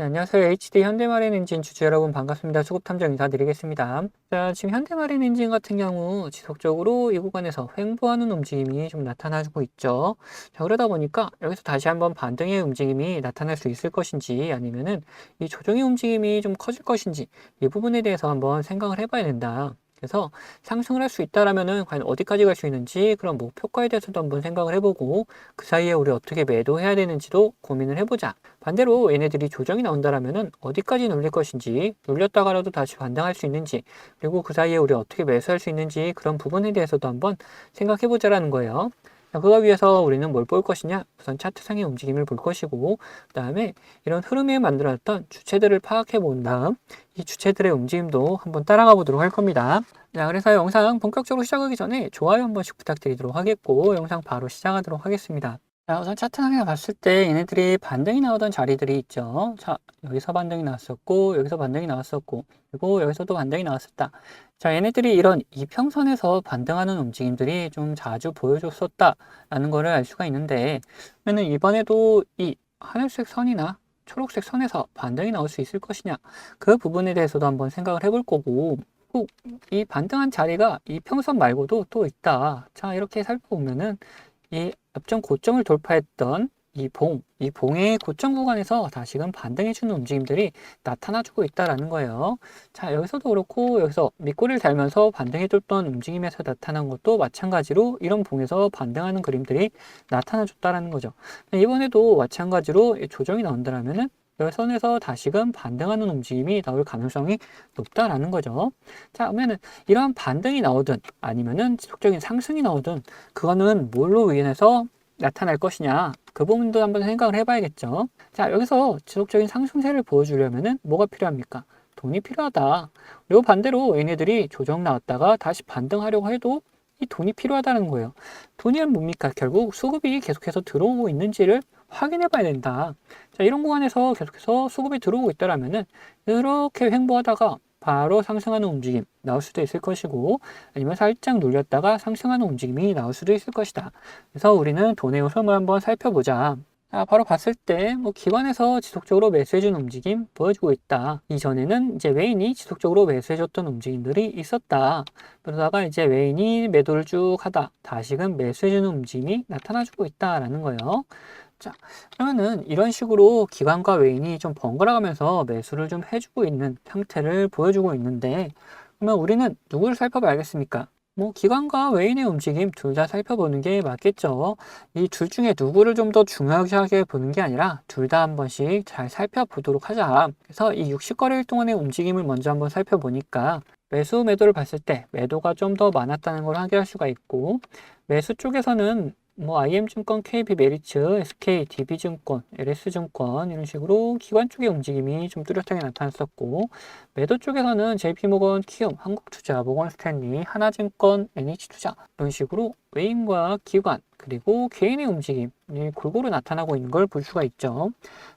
네, 안녕하세요. HD 현대마린 엔진 주주 여러분 반갑습니다. 수급 탐정 인사드리겠습니다. 자, 지금 현대마린 엔진 같은 경우 지속적으로 이 구간에서 횡보하는 움직임이 좀 나타나고 있죠. 자, 그러다 보니까 여기서 다시 한번 반등의 움직임이 나타날 수 있을 것인지 아니면은 이 조정의 움직임이 좀 커질 것인지 이 부분에 대해서 한번 생각을 해봐야 된다. 그래서 상승을 할 수 있다라면은 과연 어디까지 갈 수 있는지 그런 목표가에 대해서도 한번 생각을 해보고 그 사이에 우리 어떻게 매도해야 되는지도 고민을 해보자. 반대로 얘네들이 조정이 나온다라면은 어디까지 눌릴 것인지 눌렸다가라도 다시 반등할 수 있는지 그리고 그 사이에 우리 어떻게 매수할 수 있는지 그런 부분에 대해서도 한번 생각해보자라는 거예요. 자, 그거 위해서 우리는 뭘 볼 것이냐? 우선 차트상의 움직임을 볼 것이고, 그 다음에 이런 흐름에 만들었던 주체들을 파악해 본 다음, 이 주체들의 움직임도 한번 따라가 보도록 할 겁니다. 자, 그래서 영상 본격적으로 시작하기 전에 좋아요 한 번씩 부탁드리도록 하겠고, 영상 바로 시작하도록 하겠습니다. 자, 우선 차트상에 봤을 때 얘네들이 반등이 나오던 자리들이 있죠. 자, 여기서 반등이 나왔었고, 여기서 반등이 나왔었고, 그리고 여기서도 반등이 나왔었다. 자, 얘네들이 이런 이평선에서 반등하는 움직임들이 좀 자주 보여줬었다라는 거를 알 수가 있는데, 그러면 이번에도 이 하늘색 선이나 초록색 선에서 반등이 나올 수 있을 것이냐, 그 부분에 대해서도 한번 생각을 해볼 거고, 꼭이 반등한 자리가 이평선 말고도 또 있다. 자, 이렇게 살펴보면은 이 앞전 고점을 돌파했던 이 봉, 이 봉의 고점 구간에서 다시금 반등해주는 움직임들이 나타나주고 있다라는 거예요. 자, 여기서도 그렇고 여기서 밑꼬리를 달면서 반등해줬던 움직임에서 나타난 것도 마찬가지로 이런 봉에서 반등하는 그림들이 나타나줬다라는 거죠. 이번에도 마찬가지로 조정이 나온다라면은 이 선에서 다시금 반등하는 움직임이 나올 가능성이 높다라는 거죠. 자, 그러면은 이러한 반등이 나오든 아니면은 지속적인 상승이 나오든 그거는 뭘로 인해서 나타날 것이냐 그 부분도 한번 생각을 해봐야겠죠. 자, 여기서 지속적인 상승세를 보여주려면은 뭐가 필요합니까? 돈이 필요하다. 그리고 반대로 얘네들이 조정 나왔다가 다시 반등하려고 해도 이 돈이 필요하다는 거예요. 돈이란 뭡니까? 결국 수급이 계속해서 들어오고 있는지를 확인해 봐야 된다. 자, 이런 구간에서 계속해서 수급이 들어오고 있다라면은 이렇게 횡보하다가 바로 상승하는 움직임 나올 수도 있을 것이고 아니면 살짝 눌렸다가 상승하는 움직임이 나올 수도 있을 것이다. 그래서 우리는 돈의 흐름을 한번 살펴보자. 자, 바로 봤을 때, 뭐, 기관에서 지속적으로 매수해준 움직임 보여주고 있다. 이전에는 이제 외인이 지속적으로 매수해줬던 움직임들이 있었다. 그러다가 이제 외인이 매도를 쭉 하다. 다시금 매수해주는 움직임이 나타나주고 있다라는 거예요. 자, 그러면은 이런 식으로 기관과 외인이 좀 번갈아 가면서 매수를 좀 해주고 있는 형태를 보여주고 있는데, 그러면 우리는 누구를 살펴봐야겠습니까? 뭐, 기관과 외인의 움직임 둘 다 살펴보는 게 맞겠죠. 이 둘 중에 누구를 좀 더 중요하게 보는 게 아니라 둘 다 한 번씩 잘 살펴보도록 하자. 그래서 이 60거래일 동안의 움직임을 먼저 한번 살펴보니까 매수 매도를 봤을 때 매도가 좀 더 많았다는 걸 확인할 수가 있고 매수 쪽에서는 뭐 IM증권, KB 메리츠, SK, DB증권, LS증권 이런 식으로 기관 쪽의 움직임이 좀 뚜렷하게 나타났었고 매도 쪽에서는 JP모건, 키움, 한국투자, 모건스탠리, 하나증권, NH투자 이런 식으로 외인과 기관 그리고 개인의 움직임이 골고루 나타나고 있는 걸 볼 수가 있죠.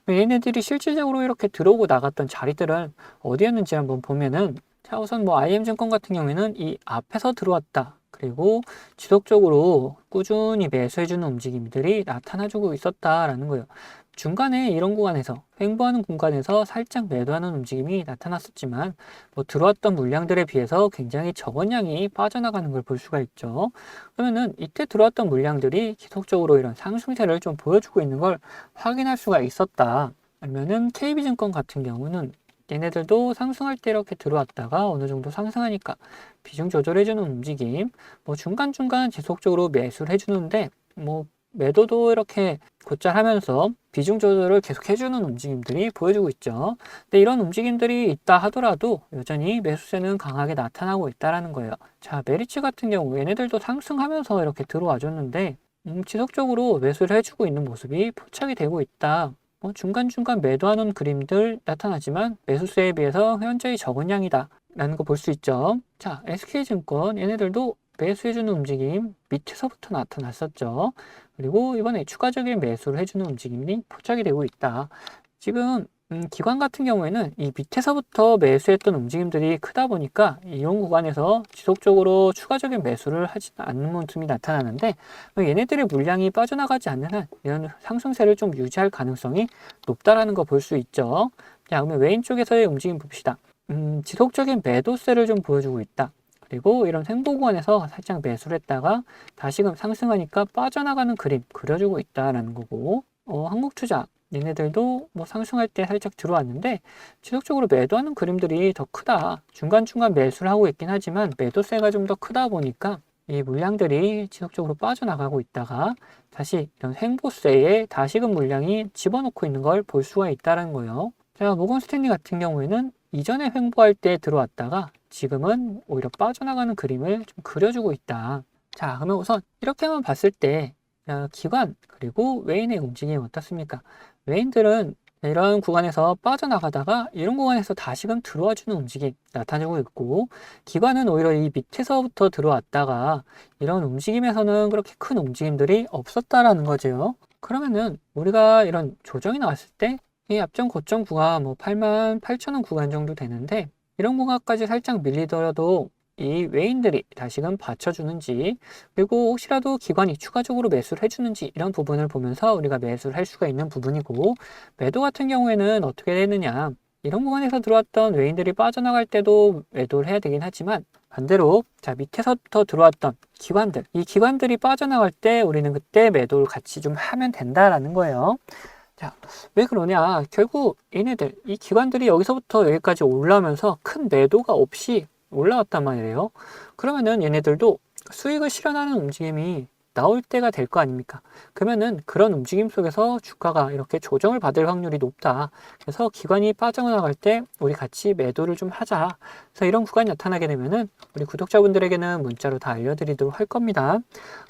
얘네들이 실질적으로 이렇게 들어오고 나갔던 자리들은 어디였는지 한번 보면은 자 우선 뭐 IM증권 같은 경우에는 이 앞에서 들어왔다. 그리고 지속적으로 꾸준히 매수해주는 움직임들이 나타나주고 있었다라는 거예요. 중간에 이런 구간에서 횡보하는 공간에서 살짝 매도하는 움직임이 나타났었지만 뭐 들어왔던 물량들에 비해서 굉장히 적은 양이 빠져나가는 걸 볼 수가 있죠. 그러면은 이때 들어왔던 물량들이 지속적으로 이런 상승세를 좀 보여주고 있는 걸 확인할 수가 있었다. 아니면은 KB증권 같은 경우는 얘네들도 상승할 때 이렇게 들어왔다가 어느 정도 상승하니까 비중 조절해주는 움직임, 뭐 중간중간 지속적으로 매수를 해주는데, 뭐 매도도 이렇게 곧잘 하면서 비중 조절을 계속 해주는 움직임들이 보여주고 있죠. 근데 이런 움직임들이 있다 하더라도 여전히 매수세는 강하게 나타나고 있다라는 거예요. 자, 메리츠 같은 경우 얘네들도 상승하면서 이렇게 들어와 줬는데, 음, 지속적으로 매수를 해주고 있는 모습이 포착이 되고 있다. 뭐 중간중간 매도하는 그림들 나타나지만 매수세에 비해서 현저히 적은 양이다. 라는 거 볼 수 있죠. 자 SK증권. 얘네들도 매수해주는 움직임 밑에서부터 나타났었죠. 그리고 이번에 추가적인 매수를 해주는 움직임이 포착이 되고 있다. 지금 음, 기관 같은 경우에는 이 밑에서부터 매수했던 움직임들이 크다 보니까 이런 구간에서 지속적으로 추가적인 매수를 하지 않는 모습이 나타나는데 얘네들의 물량이 빠져나가지 않는 한 이런 상승세를 좀 유지할 가능성이 높다라는 거 볼 수 있죠. 자, 그러면 외인 쪽에서의 움직임 봅시다. 음, 지속적인 매도세를 좀 보여주고 있다. 그리고 이런 횡보 구간에서 살짝 매수를 했다가 다시금 상승하니까 빠져나가는 그림 그려주고 있다라는 거고 어, 한국투자 얘네들도 뭐 상승할 때 살짝 들어왔는데 지속적으로 매도하는 그림들이 더 크다. 중간중간 매수를 하고 있긴 하지만 매도세가 좀 더 크다 보니까 이 물량들이 지속적으로 빠져나가고 있다가 다시 이런 횡보세에 다시금 물량이 집어넣고 있는 걸 볼 수가 있다는 거예요. 자, 모건 스탠리 같은 경우에는 이전에 횡보할 때 들어왔다가 지금은 오히려 빠져나가는 그림을 좀 그려주고 있다. 자, 그러면 우선 이렇게만 봤을 때 어, 기관 그리고 외인의 움직임이 어떻습니까? 외인들은 이런 구간에서 빠져나가다가 이런 구간에서 다시금 들어와 주는 움직임 나타나고 있고 기관은 오히려 이 밑에서부터 들어왔다가 이런 움직임에서는 그렇게 큰 움직임들이 없었다라는 거죠. 그러면은 우리가 이런 조정이 나왔을 때 이 앞전 고점 구간 뭐 8만 8천 원 구간 정도 되는데 이런 구간까지 살짝 밀리더라도 이 외인들이 다시금 받쳐주는지 그리고 혹시라도 기관이 추가적으로 매수를 해주는지 이런 부분을 보면서 우리가 매수를 할 수가 있는 부분이고 매도 같은 경우에는 어떻게 되느냐 이런 구간에서 들어왔던 외인들이 빠져나갈 때도 매도를 해야 되긴 하지만 반대로 자 밑에서부터 들어왔던 기관들 이 기관들이 빠져나갈 때 우리는 그때 매도를 같이 좀 하면 된다라는 거예요. 자, 왜 그러냐? 결국 얘네들, 이 기관들이 여기서부터 여기까지 올라오면서 큰 매도가 없이 올라왔단 말이에요. 그러면은 얘네들도 수익을 실현하는 움직임이 나올 때가 될 거 아닙니까? 그러면은 그런 움직임 속에서 주가가 이렇게 조정을 받을 확률이 높다. 그래서 기관이 빠져나갈 때 우리 같이 매도를 좀 하자. 그래서 이런 구간이 나타나게 되면은 우리 구독자분들에게는 문자로 다 알려드리도록 할 겁니다.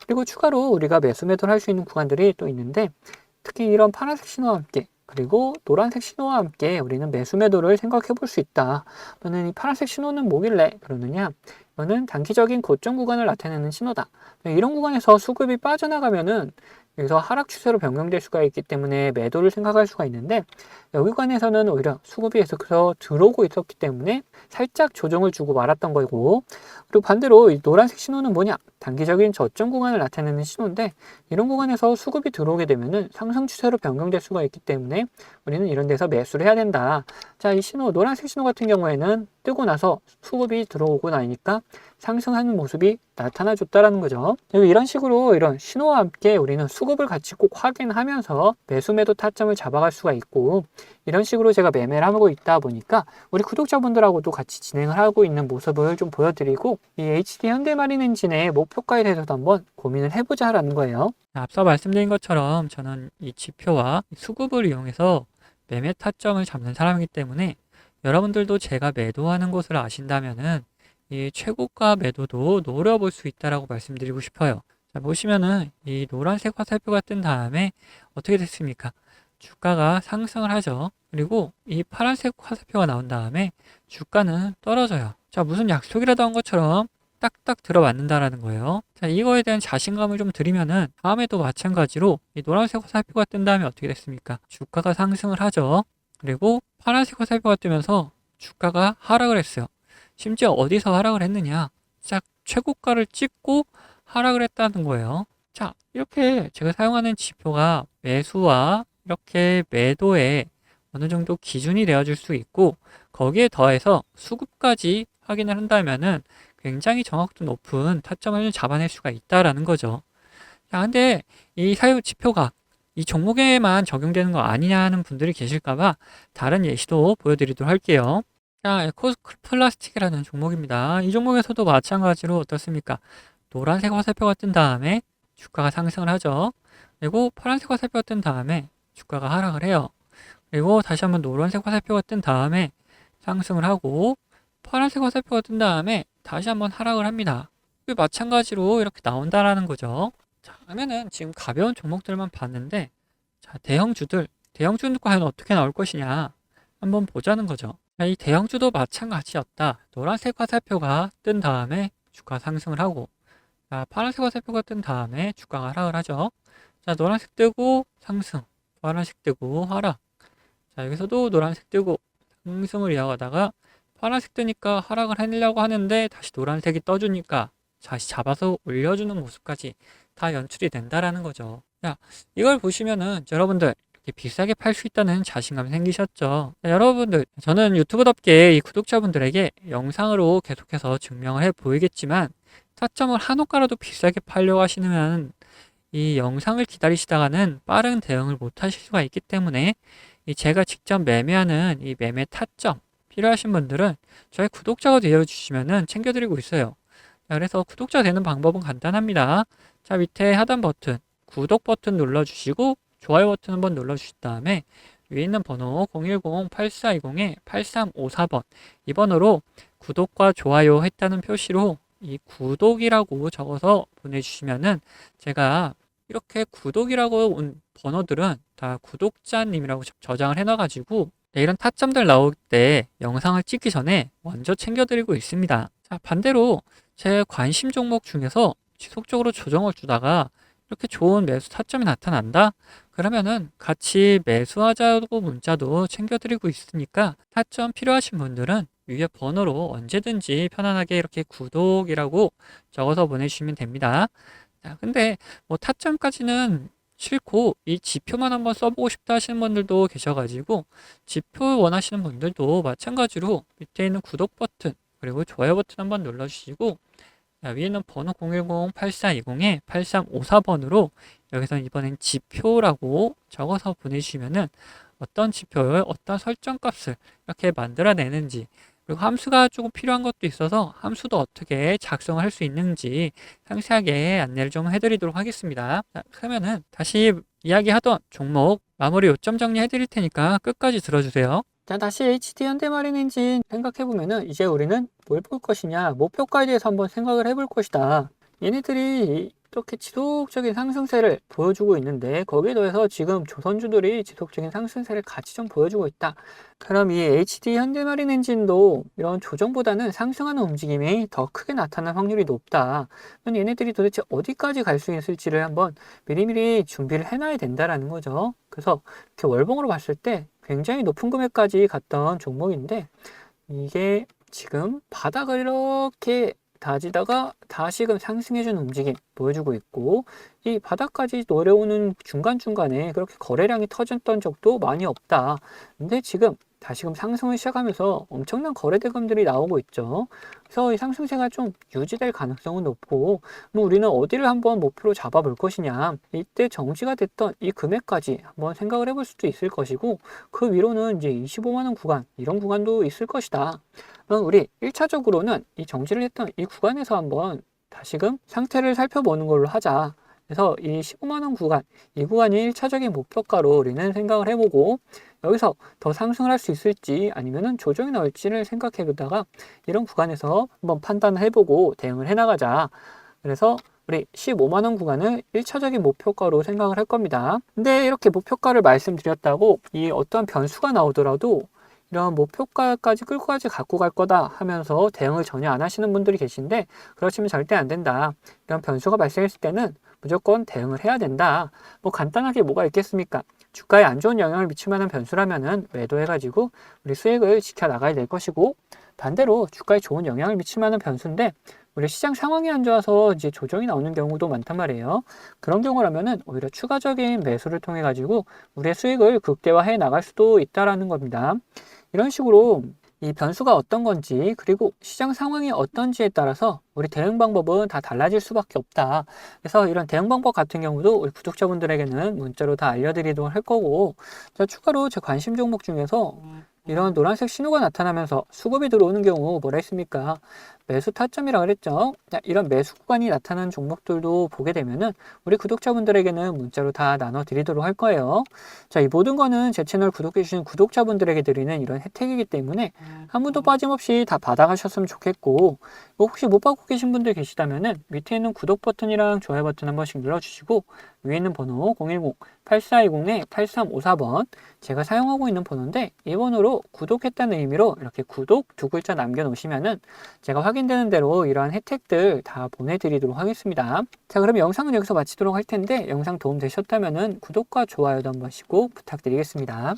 그리고 추가로 우리가 매수 매도를 할 수 있는 구간들이 또 있는데 특히 이런 파란색 신호와 함께 그리고 노란색 신호와 함께 우리는 매수 매도를 생각해 볼 수 있다. 또는 이 파란색 신호는 뭐길래 그러느냐? 이거는 단기적인 고점 구간을 나타내는 신호다. 이런 구간에서 수급이 빠져나가면은 여기서 하락 추세로 변경될 수가 있기 때문에 매도를 생각할 수가 있는데 여기 관에서는 오히려 수급이 계속해서 들어오고 있었기 때문에 살짝 조정을 주고 말았던 거고 그리고 반대로 이 노란색 신호는 뭐냐 단기적인 저점 구간을 나타내는 신호인데 이런 구간에서 수급이 들어오게 되면은 상승 추세로 변경될 수가 있기 때문에 우리는 이런 데서 매수를 해야 된다. 자, 이 신호 노란색 신호 같은 경우에는 뜨고 나서 수급이 들어오고 나니까 상승하는 모습이 나타나 줬다라는 거죠. 이런 식으로 이런 신호와 함께 우리는 수급을 같이 꼭 확인하면서 매수 매도 타점을 잡아갈 수가 있고 이런 식으로 제가 매매를 하고 있다 보니까 우리 구독자분들하고도 같이 진행을 하고 있는 모습을 좀 보여드리고 이 HD 현대마린 엔진의 목표가에 대해서도 한번 고민을 해보자라는 거예요. 앞서 말씀드린 것처럼 저는 이 지표와 수급을 이용해서 매매 타점을 잡는 사람이기 때문에 여러분들도 제가 매도하는 곳을 아신다면은 이 최고가 매도도 노려볼 수 있다라고 말씀드리고 싶어요. 자, 보시면은 이 노란색 화살표가 뜬 다음에 어떻게 됐습니까? 주가가 상승을 하죠. 그리고 이 파란색 화살표가 나온 다음에 주가는 떨어져요. 자, 무슨 약속이라도 한 것처럼 딱딱 들어맞는다라는 거예요. 자, 이거에 대한 자신감을 좀 드리면은 다음에도 마찬가지로 이 노란색 화살표가 뜬 다음에 어떻게 됐습니까? 주가가 상승을 하죠. 그리고 파란색 화살표가 뜨면서 주가가 하락을 했어요. 심지어 어디서 하락을 했느냐? 딱 최고가를 찍고 하락을 했다는 거예요. 자, 이렇게 제가 사용하는 지표가 매수와 이렇게 매도에 어느 정도 기준이 되어줄 수 있고 거기에 더해서 수급까지 확인을 한다면은 굉장히 정확도 높은 타점을 잡아낼 수가 있다라는 거죠. 자, 근데 이 사유 지표가 이 종목에만 적용되는 거 아니냐 하는 분들이 계실까봐 다른 예시도 보여드리도록 할게요. 자, 에코스 플라스틱이라는 종목입니다. 이 종목에서도 마찬가지로 어떻습니까? 노란색 화살표가 뜬 다음에 주가가 상승을 하죠. 그리고 파란색 화살표가 뜬 다음에 주가가 하락을 해요. 그리고 다시 한번 노란색 화살표가 뜬 다음에 상승을 하고 파란색 화살표가 뜬 다음에 다시 한번 하락을 합니다. 마찬가지로 이렇게 나온다라는 거죠. 자, 그러면은 지금 가벼운 종목들만 봤는데 자, 대형주들, 대형주는 과연 어떻게 나올 것이냐 한번 보자는 거죠. 이 대형주도 마찬가지였다. 노란색 화살표가 뜬 다음에 주가 상승을 하고 자, 파란색 화살표가 뜬 다음에 주가가 하락을 하죠. 자, 노란색 뜨고 상승, 파란색 뜨고 하락. 자, 여기서도 노란색 뜨고 상승을 이어가다가 파란색 뜨니까 하락을 해내려고 하는데 다시 노란색이 떠주니까 다시 잡아서 올려주는 모습까지 다 연출이 된다라는 거죠. 자, 이걸 보시면은 여러분들 비싸게 팔 수 있다는 자신감 생기셨죠? 자, 여러분들, 저는 유튜브답게 이 구독자분들에게 영상으로 계속해서 증명을 해 보이겠지만 타점을 한 호가라도 비싸게 팔려고 하시면 이 영상을 기다리시다가는 빠른 대응을 못 하실 수가 있기 때문에 이 제가 직접 매매하는 이 매매 타점 필요하신 분들은 저희 구독자가 되어 주시면은 챙겨드리고 있어요. 자, 그래서 구독자 되는 방법은 간단합니다. 자, 밑에 하단 버튼, 구독 버튼 눌러주시고, 좋아요 버튼 한번 눌러주신 다음에, 위에 있는 번호 010-8420-8354번, 이 번호로 구독과 좋아요 했다는 표시로 이 구독이라고 적어서 보내주시면은 제가 이렇게 구독이라고 온 번호들은 다 구독자님이라고 저- 저장을 해놔가지고 네, 이런 타점들 나올 때 영상을 찍기 전에 먼저 챙겨드리고 있습니다. 자, 반대로 제 관심 종목 중에서 지속적으로 조정을 주다가 이렇게 좋은 매수 타점이 나타난다? 그러면은 같이 매수하자고 문자도 챙겨드리고 있으니까 타점 필요하신 분들은 위에 번호로 언제든지 편안하게 이렇게 구독이라고 적어서 보내주시면 됩니다. 자, 근데 뭐 타점까지는 싫고 이 지표만 한번 써보고 싶다 하시는 분들도 계셔가지고 지표 원하시는 분들도 마찬가지로 밑에 있는 구독 버튼 그리고 좋아요 버튼 한번 눌러주시고 자, 위에는 번호 010-8420에 8354번으로 여기서 이번엔 지표라고 적어서 보내주시면은 어떤 지표를 어떤 설정 값을 이렇게 만들어내는지 그리고 함수가 조금 필요한 것도 있어서 함수도 어떻게 작성을 할 수 있는지 상세하게 안내를 좀 해드리도록 하겠습니다. 자, 그러면은 다시 이야기하던 종목 마무리 요점 정리해 드릴 테니까 끝까지 들어주세요. 자, 다시 HD 현대마린 엔진 생각해보면은 이제 우리는 뭘 볼 것이냐, 목표가에 대해서 한번 생각을 해볼 것이다. 얘네들이 이렇게 지속적인 상승세를 보여주고 있는데 거기에 더해서 지금 조선주들이 지속적인 상승세를 같이 좀 보여주고 있다. 그럼 이 HD 현대마린 엔진도 이런 조정보다는 상승하는 움직임이 더 크게 나타날 확률이 높다. 그럼 얘네들이 도대체 어디까지 갈 수 있을지를 한번 미리미리 준비를 해놔야 된다라는 거죠. 그래서 이렇게 월봉으로 봤을 때 굉장히 높은 금액까지 갔던 종목인데 이게 지금 바닥을 이렇게 다지다가 다시금 상승해주는 움직임 보여주고 있고 이 바닥까지 내려오는 중간중간에 그렇게 거래량이 터졌던 적도 많이 없다. 근데 지금 다시금 상승을 시작하면서 엄청난 거래 대금들이 나오고 있죠. 그래서 이 상승세가 좀 유지될 가능성은 높고 뭐 우리는 어디를 한번 목표로 잡아볼 것이냐 이때 정지가 됐던 이 금액까지 한번 생각을 해볼 수도 있을 것이고 그 위로는 이제 25만 원 구간 이런 구간도 있을 것이다. 그럼 우리 1차적으로는 이 정지를 했던 이 구간에서 한번 다시금 상태를 살펴보는 걸로 하자. 그래서 이 15만 원 구간, 이 구간이 1차적인 목표가로 우리는 생각을 해보고 여기서 더 상승을 할 수 있을지 아니면은 조정이 나올지를 생각해 보다가 이런 구간에서 한번 판단을 해보고 대응을 해나가자. 그래서 우리 15만 원 구간을 1차적인 목표가로 생각을 할 겁니다. 근데 이렇게 목표가를 말씀드렸다고 이 어떠한 변수가 나오더라도 이런 목표가까지 끌고까지 갖고 갈 거다 하면서 대응을 전혀 안 하시는 분들이 계신데 그러시면 절대 안 된다. 이런 변수가 발생했을 때는 무조건 대응을 해야 된다. 뭐 간단하게 뭐가 있겠습니까? 주가에 안 좋은 영향을 미칠 만한 변수라면은 매도해가지고 우리 수익을 지켜 나가야 될 것이고 반대로 주가에 좋은 영향을 미칠 만한 변수인데 우리 시장 상황이 안 좋아서 이제 조정이 나오는 경우도 많단 말이에요. 그런 경우라면은 오히려 추가적인 매수를 통해 가지고 우리의 수익을 극대화해 나갈 수도 있다라는 겁니다. 이런 식으로 이 변수가 어떤 건지 그리고 시장 상황이 어떤지에 따라서 우리 대응 방법은 다 달라질 수밖에 없다. 그래서 이런 대응 방법 같은 경우도 우리 구독자분들에게는 문자로 다 알려드리도록 할 거고 자, 추가로 제 관심 종목 중에서 이런 노란색 신호가 나타나면서 수급이 들어오는 경우 뭐라 했습니까? 매수 타점이라고 그랬죠. 자, 이런 매수 구간이 나타나는 종목들도 보게 되면은 우리 구독자분들에게는 문자로 다 나눠 드리도록 할 거예요. 자, 이 모든 거는 제 채널 구독해 주신 구독자분들에게 드리는 이런 혜택이기 때문에 한 분도 빠짐없이 다 받아가셨으면 좋겠고 뭐 혹시 못 받고 계신 분들 계시다면은 밑에 있는 구독 버튼이랑 좋아요 버튼 한 번씩 눌러주시고 위에 있는 번호 010-8420-8354번 제가 사용하고 있는 번호인데 이 번호로 구독했다는 의미로 이렇게 구독 두 글자 남겨놓으시면은 제가 확인되는 대로 이러한 혜택들 다 보내드리도록 하겠습니다. 자 그럼 영상은 여기서 마치도록 할 텐데 영상 도움 되셨다면은 구독과 좋아요도 한 번씩 꼭 부탁드리겠습니다.